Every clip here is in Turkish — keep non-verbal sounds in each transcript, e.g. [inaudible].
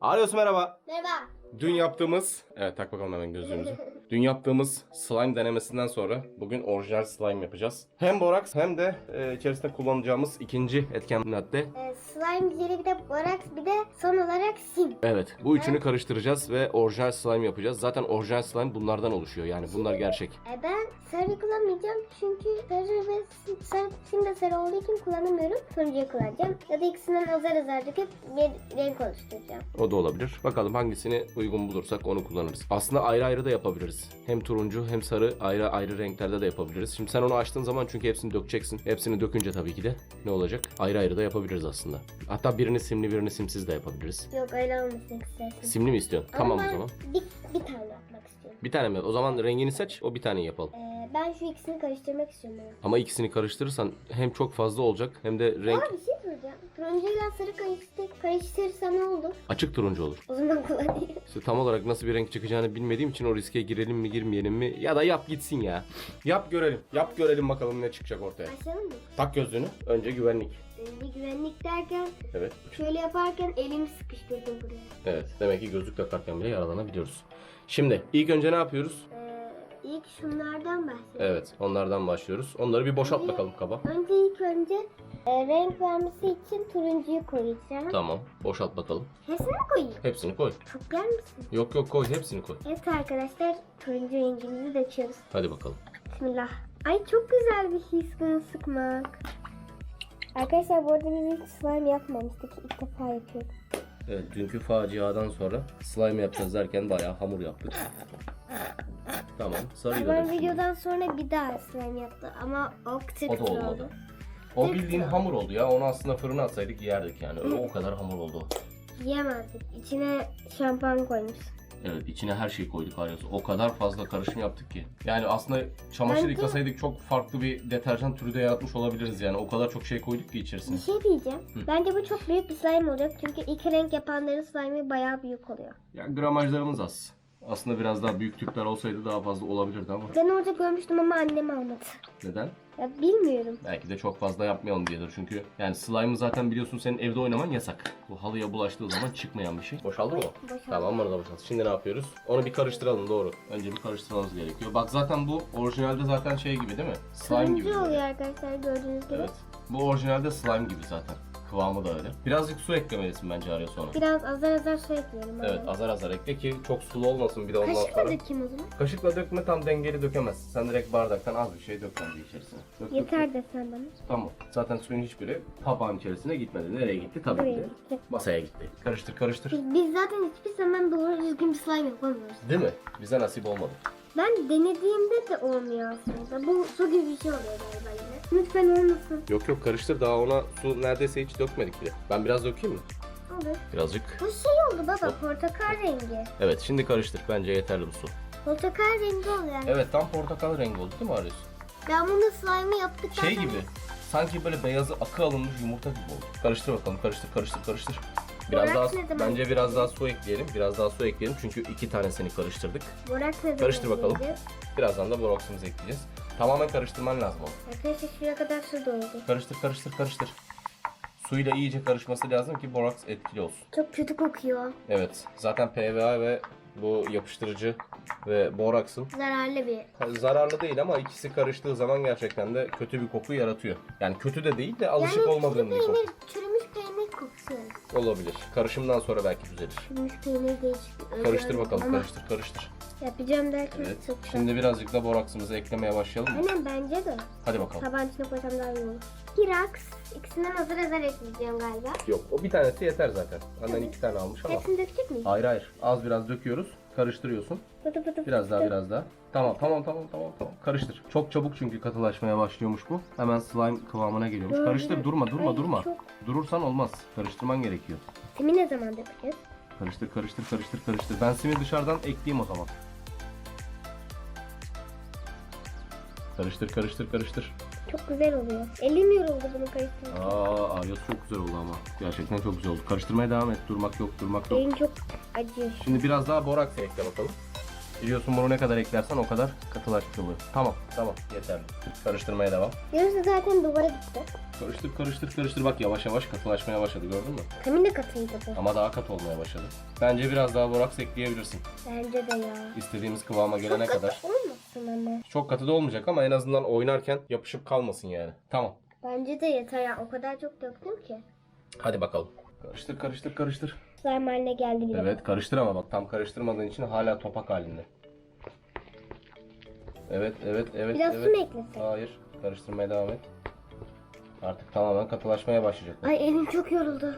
Arıyoruz merhaba. Merhaba. Dün yaptığımız, evet tak bakalım hemen gözlüğümüzü. [laughs] Dün yaptığımız slime denemesinden sonra bugün orijinal slime yapacağız. Hem boraks hem de e, içerisinde kullanacağımız ikinci etken madde. Ee, slime jeli bir de boraks bir de son olarak sim. Evet, bu üçünü karıştıracağız ve orijinal slime yapacağız. Zaten orijinal slime bunlardan oluşuyor. Yani bunlar gerçek. Ee, ben sarı kullanmayacağım çünkü sarı ve sim, sarı, sim de sarı olduğu için kullanamıyorum. Turuncuyu kullanacağım. Ya da ikisinden azar azar döküp bir renk oluşturacağım. O da olabilir. Bakalım hangisini uygun bulursak onu kullanırız. Aslında ayrı ayrı da yapabiliriz. Hem turuncu hem sarı ayrı ayrı renklerde de yapabiliriz. Şimdi sen onu açtığın zaman çünkü hepsini dökeceksin. Hepsini dökünce tabii ki de ne olacak? Ayrı ayrı da yapabiliriz aslında. Hatta birini simli birini simsiz de yapabiliriz. Yok öyle olmasın istersen. Simli mi istiyorsun? Ama Tamam o ben zaman. Bir, bir tane yapmak istiyorum. Bir tane mi? O zaman rengini seç. O bir tane yapalım. Ee, ben şu ikisini karıştırmak istiyorum. Ama ikisini karıştırırsan hem çok fazla olacak hem de renk Aa bir şey soracağım. Turuncuyla sarı karıştır, karıştırırsa ne olur? açık turuncu olur. O zaman kullanayım. İşte tam olarak nasıl bir renk çıkacağını bilmediğim için o riske girelim mi girmeyelim mi ya da yap gitsin ya. Yap görelim. Yap görelim bakalım ne çıkacak ortaya. Başlayalım mı? Tak gözlüğünü. Önce güvenlik. Bir güvenlik derken Evet. şöyle yaparken elimi sıkıştırdım buraya. Evet. Demek ki gözlük takarken bile yaralanabiliyoruz. Şimdi ilk önce ne yapıyoruz? Ee, ilk şunlardan bahsedeyim. Evet. Onlardan başlıyoruz. Onları bir boşalt bakalım kaba. Önce ilk önce e, renk vermesi için turuncuyu koyacağım. Tamam. Boşalt bakalım. Hepsini mi koyayım? Hepsini koy. Çok yer misin? Yok yok koy. Hepsini koy. Evet arkadaşlar turuncu rengimizi döküyoruz. Hadi bakalım. Bismillah. Ay çok güzel bir his bunu sıkmak. Arkadaşlar bu arada biz hiç slime yapmamıştık. İlk defa yapıyoruz. Evet. Dünkü faciadan sonra slime yapacağız derken bayağı hamur yaptık. Tamam. Sarıyı da Ben döktüm. videodan sonra bir daha slime yaptı ama o kıtır O da kıtır olmadı. oldu. O bildiğin hamur oldu ya. Onu aslında fırına atsaydık yerdik yani. Öyle o kadar hamur oldu. Yiyemezdik. İçine şampuan koymuş. Evet içine her şeyi koyduk arıyoruz. O kadar fazla karışım yaptık ki. Yani aslında çamaşır Bence- yıkasaydık çok farklı bir deterjan türü de yaratmış olabiliriz yani. O kadar çok şey koyduk ki Bir içerisine. şey diyeceğim. Bence bu çok büyük bir slime olacak. Çünkü ilk renk yapanların slime'ı bayağı büyük oluyor. Yani gramajlarımız az. Aslında biraz daha büyük tüpler olsaydı daha fazla olabilirdi ama. Ben orada görmüştüm ama annem almadı. Neden? Ya bilmiyorum. Belki de çok fazla yapmayalım diyedir. Çünkü yani slime'ı zaten biliyorsun senin evde oynaman yasak. Bu halıya bulaştığı zaman çıkmayan bir şey. Boşaldı mı? Boşaldı. Tamam onu da boşalt. Şimdi ne yapıyoruz? Onu bir karıştıralım doğru. Önce bir karıştırmamız gerekiyor. Bak zaten bu orijinalde zaten şey gibi değil mi? Slime gibi. Turuncu oluyor arkadaşlar gördüğünüz gibi. Evet. Bu orijinalde slime gibi zaten. Kıvamı da öyle. Birazcık su eklemelisin bence araya sonra. Biraz azar azar su ekleyelim. Evet abi. azar azar ekle ki çok sulu olmasın bir de ondan Kaşıkla sonra. dökeyim o zaman. Kaşıkla dökme tam dengeli dökemezsin. Sen direkt bardaktan az bir şey dök bence içerisine. Dök, dök, dök. Yeter desen bana. Tamam. Zaten suyun hiçbiri tabağın içerisine gitmedi. Nereye gitti? Tabii Buraya ki de gitti. masaya gitti. Karıştır karıştır. Biz, biz zaten hiçbir zaman doğru düzgün bir slime yapamıyoruz. Değil mi? Bize nasip olmadı. Ben denediğimde de olmuyor aslında. Bu su gibi bir şey oluyor galiba yine. Lütfen olmasın. Yok yok karıştır. Daha ona su neredeyse hiç dökmedik bile. Ben biraz dökeyim mi? Olur. Birazcık. Bu şey oldu baba portakal rengi. Evet şimdi karıştır. Bence yeterli bu su. Portakal rengi oluyor yani. Evet tam portakal rengi oldu değil mi Arıyorsun? Ben bunu slime'ı yaptıktan Şey sonra- gibi. Sanki böyle beyazı akı alınmış yumurta gibi oldu. Karıştır bakalım. Karıştır karıştır karıştır. Biraz daha ne zaman bence biraz daha su ekleyelim. Biraz daha su ekleyelim çünkü iki tanesini karıştırdık. Boraks ne zaman Karıştır bakalım. ekleyeceğiz? Birazdan da boraksımızı ekleyeceğiz. Tamamen karıştırman lazım onu. Arkadaşlar şuraya kadar su doldu. Karıştır karıştır karıştır. Suyla iyice karışması lazım ki boraks etkili olsun. Çok kötü kokuyor. Evet. Zaten PVA ve bu yapıştırıcı ve boraksın Zararlı bir. zararlı değil ama ikisi karıştığı zaman gerçekten de kötü bir koku yaratıyor. Yani kötü de değil de alışık olmadığın bir koku. çürümüş peynir kokusu. Olabilir. Karışımdan sonra belki düzelir. Çürümüş peynir değişik. Karıştır bakalım Ama karıştır karıştır. Yapacağım derken Evet. çok. Şimdi birazcık da boraksımızı eklemeye başlayalım mı? Aynen bence de. Hadi bakalım. Tabağın içine koysam daha iyi olur. Piraks. İkisinden azar azar ekleyeceğim galiba. Yok o bir tanesi yeter zaten. Annen iki tane almış ama. Hepsini dökecek miyiz? Hayır hayır. Az biraz döküyoruz. Karıştırıyorsun. Biraz daha biraz daha. Tamam tamam tamam tamam tamam. Karıştır. Çok çabuk çünkü katılaşmaya başlıyormuş bu. Hemen slime kıvamına geliyormuş. Doğru. Karıştır durma durma Ay, durma. çok- Durursan olmaz. Karıştırman gerekiyor. Simi ne zaman dökeceğiz? Karıştır karıştır karıştır karıştır. Ben simi dışarıdan ekleyeyim o zaman. Karıştır karıştır karıştır. Çok güzel oluyor. Elim yoruldu bunu karıştırırken. Aa Aryos çok güzel oldu ama. Gerçekten çok güzel oldu. Karıştırmaya devam et. Durmak yok durmak yok. Elim çok acıyor. Şimdi biraz daha boraks ekle bakalım. Biliyorsun bunu ne kadar eklersen o kadar katılaştırılıyor. Tamam tamam yeterli. Karıştırmaya devam. Yarısı zaten duvara gitti. Karıştır karıştır karıştır bak yavaş yavaş katılaşmaya başladı gördün mü? Kamin de katıydı bu. Ama daha kat olmaya başladı. Bence biraz daha boraks ekleyebilirsin. Bence de ya. İstediğimiz kıvama gelene kadar. katı olmasın ama. Çok katı da olmayacak ama en azından oynarken yapışıp kalmasın yani. Tamam. Bence de yeter ya. O kadar çok döktüm ki. Hadi bakalım. Karıştır karıştır karıştır. Slime haline geldi bile. Evet karıştır ama bak tam karıştırmadığın için hala topak halinde. Evet evet evet Biraz su evet. mu eklesek? Hayır. Karıştırmaya devam et. Artık tamamen katılaşmaya başlayacak. Ay elim çok yoruldu.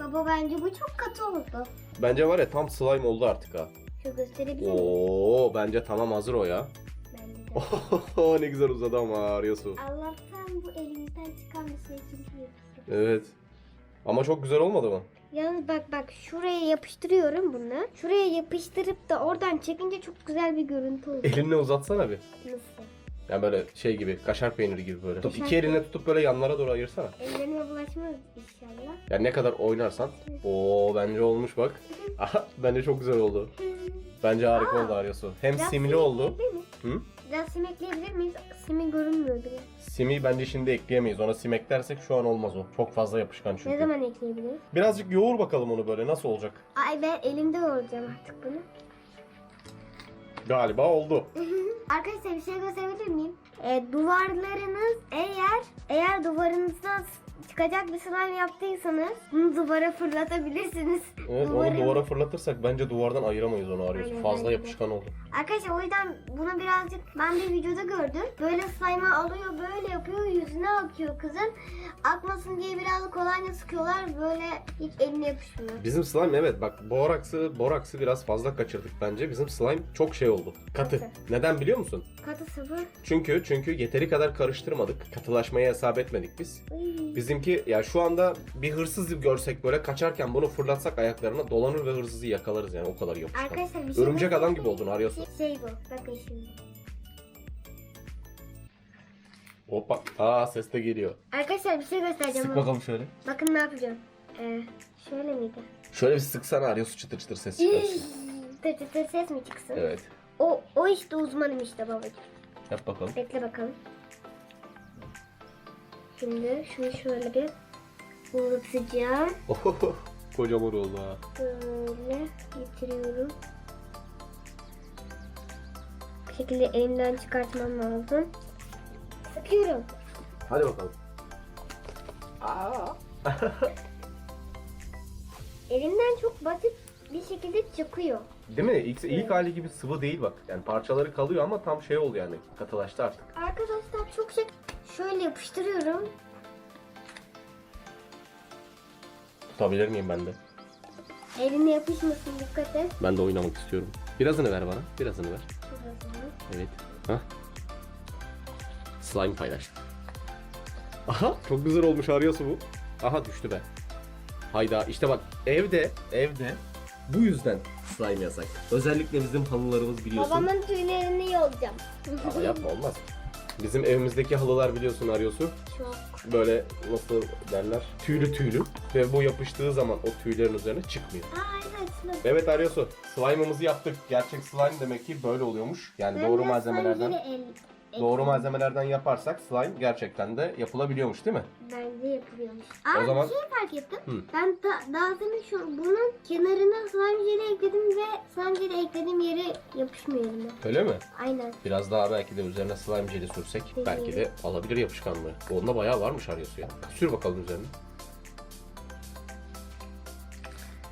Baba bence bu çok katı oldu. Bence var ya tam slime oldu artık ha. Şu gösterebilir miyim? Oo bence tamam hazır o ya. Bence de. [laughs] ne güzel uzadı ama arıyorsun. Allah'tan bu elimizden çıkan bir şey çünkü yapıştı. Evet. Ama çok güzel olmadı mı? Yalnız bak bak şuraya yapıştırıyorum bunu. Şuraya yapıştırıp da oradan çekince çok güzel bir görüntü oluyor. Elinle uzatsana bir. Nasıl? Yani böyle şey gibi, kaşar peyniri gibi böyle. Tut, Kaşar iki eline tutup böyle yanlara doğru ayırsana. Ellerime bulaşmaz inşallah. Yani ne kadar oynarsan. Oo bence olmuş bak. [laughs] Aha bence çok güzel oldu. Bence harika Aa, oldu Aryasu. Hem Biraz simli sim oldu. Hı? Biraz sim ekleyebilir miyiz? Simi görünmüyor bile. Simi bence şimdi ekleyemeyiz. Ona sim eklersek şu an olmaz o. Çok fazla yapışkan çünkü. Ne zaman ekleyebiliriz? Birazcık yoğur bakalım onu böyle nasıl olacak. Ay ben elimde yoğuracağım artık bunu. Galiba oldu. [laughs] Arkadaşlar bir şey gösterebilir miyim? Ee, duvarlarınız eğer eğer duvarınızdan çıkacak bir slime yaptıysanız bunu duvara fırlatabilirsiniz. Evet Duvarın- onu duvara fırlatırsak bence duvardan ayıramayız onu Aryasu. Aynen, Fazla yapışkan oldu. Arkadaşlar o yüzden bunu birazcık ben bir videoda gördüm. Böyle slime'ı alıyor böyle yapıyor yüzüne akıyor kızın. Akmasın diye birazcık kolonya sıkıyorlar böyle hiç eline yapışmıyor. Bizim slime evet bak boraksı boraksı biraz fazla kaçırdık bence. Bizim slime çok şey oldu. Katı. Katı. Neden biliyor musun? Katı sıvı. Çünkü çünkü yeteri kadar karıştırmadık. Katılaşmayı hesap etmedik biz. Iy. Bizimki ya şu anda bir hırsız görsek böyle kaçarken bunu fırlatsak ayaklarına dolanır ve hırsızı yakalarız yani o kadar yapışkan. Arkadaşlar bir şey Örümcek adam gibi oldun arıyorsun. Şey bu bakın şimdi. Hoppa. Aa ses de geliyor. Arkadaşlar bir şey göstereceğim. Sık bakalım şöyle. Bakın ne yapacağım. Ee, şöyle miydi? Şöyle bir sıksana arıyorsun çıtır çıtır ses çıkarsın. tır tır tır ses mi çıksın? evet. O, o işte uzmanım işte babacığım. Yap bakalım. Bekle bakalım. Şimdi şunu şöyle bir uzatacağım. Ohoho, Kocaman oldu ha. Böyle getiriyorum. Bir şekilde elimden çıkartmam lazım. Sıkıyorum. Hadi bakalım. Aa. [laughs] Elimden çok basit bir şekilde çıkıyor. Değil mi? İlk, ilk hali gibi sıvı değil bak. Yani parçaları kalıyor ama tam şey oldu yani. Katılaştı artık. Arkadaşlar çok şey şöyle yapıştırıyorum. Tutabilir miyim ben de? Eline yapışmasın dikkat et. Ben de oynamak istiyorum. Birazını ver bana. Birazını ver. Şurasını. Evet. Hah. Slime paylaş. Aha çok güzel olmuş arıyorsu bu. Aha düştü be. Hayda işte bak evde evde bu yüzden slime yasak. Özellikle bizim halılarımız biliyorsun. Babamın tüylerini yolacağım. Ama yapma olmaz. Bizim evimizdeki halılar biliyorsun arıyorsu. Çok. Böyle nasıl derler? Tüylü tüylü. Ve bu yapıştığı zaman o tüylerin üzerine çıkmıyor. Aa evet. evet. Arıyorsun. Slime'ımızı yaptık. Gerçek slime demek ki böyle oluyormuş. Yani Ben doğru malzemelerden el- doğru el- malzemelerden yaparsak slime gerçekten de yapılabiliyormuş değil mi? Bence yapılıyormuş. Aa O zaman- bir şey fark ettim. Hı. Ben da, daha demin şu bunun kenarına slime jeli ekledim ve slime jeli eklediğim yere yapışmıyor elime. Öyle mi? Aynen. Biraz daha belki de üzerine slime jeli sürsek belki de alabilir yapışkanlığı. Onda bayağı varmış arıyorsu ya. Sür bakalım üzerine.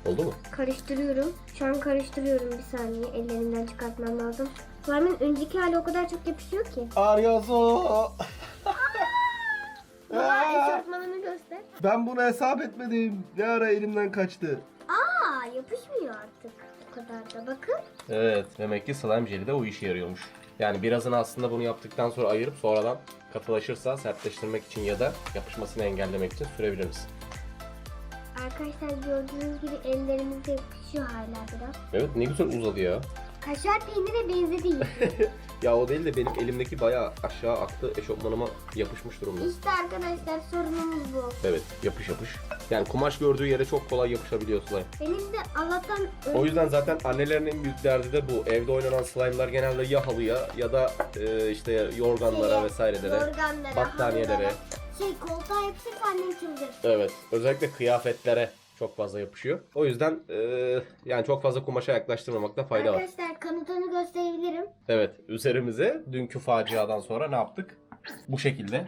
Oldu mu? Karıştırıyorum. Şu an karıştırıyorum bir saniye. Ellerimden çıkartmam lazım. Slime'ın önceki hali o kadar çok yapışıyor ki. Arıyorsu. [laughs] Baba eşofmanını göster. Ben bunu hesap etmedim. Ne ara elimden kaçtı. Aa yapışmıyor artık. O kadar da bakın. Evet, demek ki slime jeli de o işe yarıyormuş. Yani birazını aslında bunu yaptıktan sonra ayırıp sonradan katılaşırsa sertleştirmek için ya da yapışmasını engellemek için sürebiliriz. Arkadaşlar gördüğünüz gibi yapışıyor. yapışıyor hala biraz. Evet ne güzel uzadı ya. Kaşar peynire benzedi. [laughs] Ya o değil de benim elimdeki bayağı aşağı aktı. Eşofmanıma yapışmış durumda. işte arkadaşlar sorunumuz bu. Evet yapış yapış. Yani kumaş gördüğü yere çok kolay yapışabiliyor slime. Benim de Allah'tan O yüzden zaten annelerin en büyük derdi de bu. Evde oynanan slime'lar genelde ya halıya ya da e, işte yorganlara Şeye, vesairelere. yorganlara, battaniyelere. halılara, Şey koltuğa yapışırsa annem çıldırır. Evet. Özellikle kıyafetlere çok fazla yapışıyor. O yüzden e, yani çok fazla kumaşa yaklaştırmamakta fayda var. Arkadaşlar kanıtını gösterebilirim. Evet. Üzerimize dünkü faciadan sonra ne yaptık? Bu şekilde.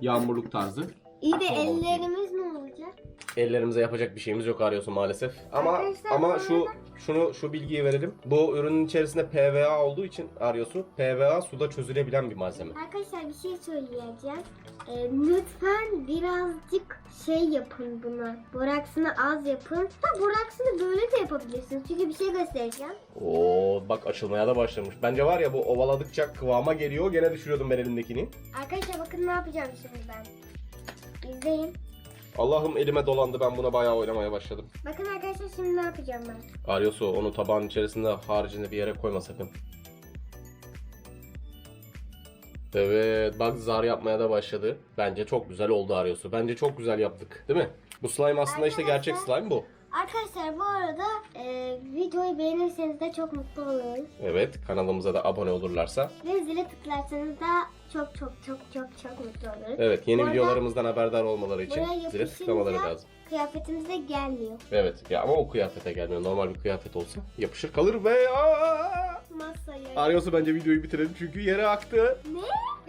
Yağmurluk tarzı. İyi de ellerimiz ne olacak? Ellerimize yapacak bir şeyimiz yok arıyorsun maalesef. Ama Arkadaşlar, ama bu şu şunu şu bilgiyi verelim. Bu ürünün içerisinde PVA olduğu için arıyorsun. PVA suda çözülebilen bir malzeme. Arkadaşlar bir şey söyleyeceğim. Ee, lütfen birazcık şey yapın buna. Boraksını az yapın. Ha boraksını böyle de yapabilirsiniz. Çünkü bir şey göstereceğim. Oo bak açılmaya da başlamış. Bence var ya bu ovaladıkça kıvama geliyor. Gene düşürüyordum ben elimdekini. Arkadaşlar bakın ne yapacağım şimdi ben. İzleyin. Allah'ım elime dolandı. Ben buna bayağı oynamaya başladım. Bakın arkadaşlar şimdi ne yapacağım ben. Arıyorsu onu tabağın içerisinde haricinde bir yere koyma sakın. Evet bak zar yapmaya da başladı. Bence çok güzel oldu Arıyorsu. Bence çok güzel yaptık. Değil mi? Bu slime aslında işte gerçek slime bu. Arkadaşlar bu arada e, videoyu beğenirseniz de çok mutlu oluruz. Evet kanalımıza da abone olurlarsa. Ve zile tıklarsanız da çok çok çok çok çok mutlu oluruz. Evet yeni Bu arada videolarımızdan haberdar olmaları için buraya zile tıklamaları lazım. Kıyafetimize gelmiyor. Evet ya ama o kıyafete gelmiyor. Normal bir kıyafet olsa yapışır kalır ve aa! Masaya. Arıyorsa bence videoyu bitirelim çünkü yere aktı. Ne?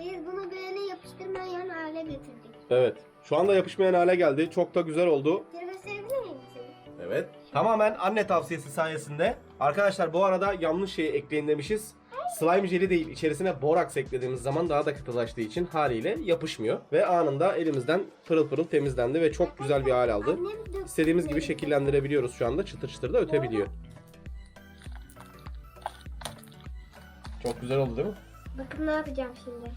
Biz bunu böyle yapıştırmayan hale getirdik. Evet. Şu anda yapışmayan hale geldi. Çok da güzel oldu. Geri gösterebilir miyim seni? Evet. Tamamen anne tavsiyesi sayesinde. Arkadaşlar bu arada yanlış şeyi ekleyin demişiz. Slime jeli değil içerisine boraks eklediğimiz zaman daha da katılaştığı için haliyle yapışmıyor. Ve anında elimizden pırıl pırıl temizlendi ve çok güzel bir hal aldı. İstediğimiz gibi şekillendirebiliyoruz şu anda. Çıtır çıtır da ötebiliyor. Çok güzel oldu değil mi? Bakın ne yapacağım şimdi.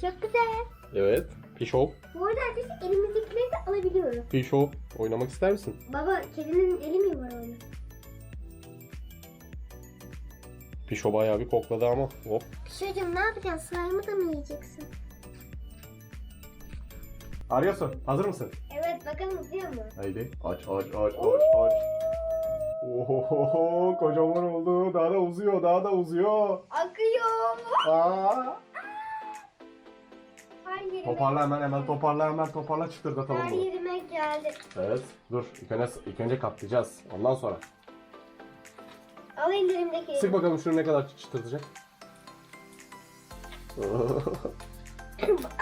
Çok güzel. Evet. Pişop. Bu arada arkadaşlar elimizdekileri de alabiliyoruz. Pişop. Oynamak ister misin? Baba kedinin eli mi var onun? Pişo bayağı bir kokladı ama. Hop. Çocuğum ne yapacaksın? Slime'ı da mı yiyeceksin? Arıyorsun. Hazır mısın? Evet bakalım uzuyor mu? Haydi. Aç aç aç aç aç. Ohohoho kocaman oldu. Daha da uzuyor. Daha da uzuyor. Akıyor. Aa. Toparla hemen hemen toparla hemen toparla çıtırdatalım her bunu. yerime geldi. Evet. Dur. İlk önce, ilk önce katlayacağız. Ondan sonra. Al ellerimdeki. Sık bakalım şunu ne kadar çıtırtacak. [laughs]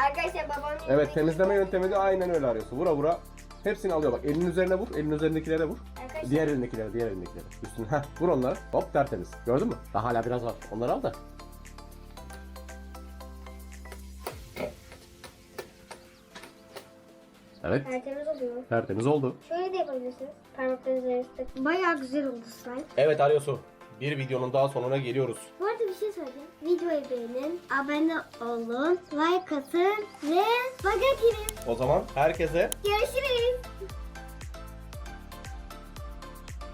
Arkadaşlar babam evet temizleme yöntemi de aynen öyle arıyorsun. Vura vura. Hepsini alıyor bak. Elinin üzerine vur. Elinin üzerindekilere vur. Arkadaşlar Diğer elindekilere, diğer elindekilere. Üstüne. Heh, vur onları. Hop tertemiz. Gördün mü? Daha hala biraz var. Onları al da. Evet. tertemiz oluyor. Tertemiz oldu. Şöyle de yapabilirsiniz. Parmaklarınızı arasında. Bayağı güzel oldu slime. Evet Aryosu. Bir videonun daha sonuna geliyoruz. Bu arada bir şey söyleyeceğim. Videoyu beğenin, abone olun, like atın ve baga girin. O zaman herkese Görüşürüz.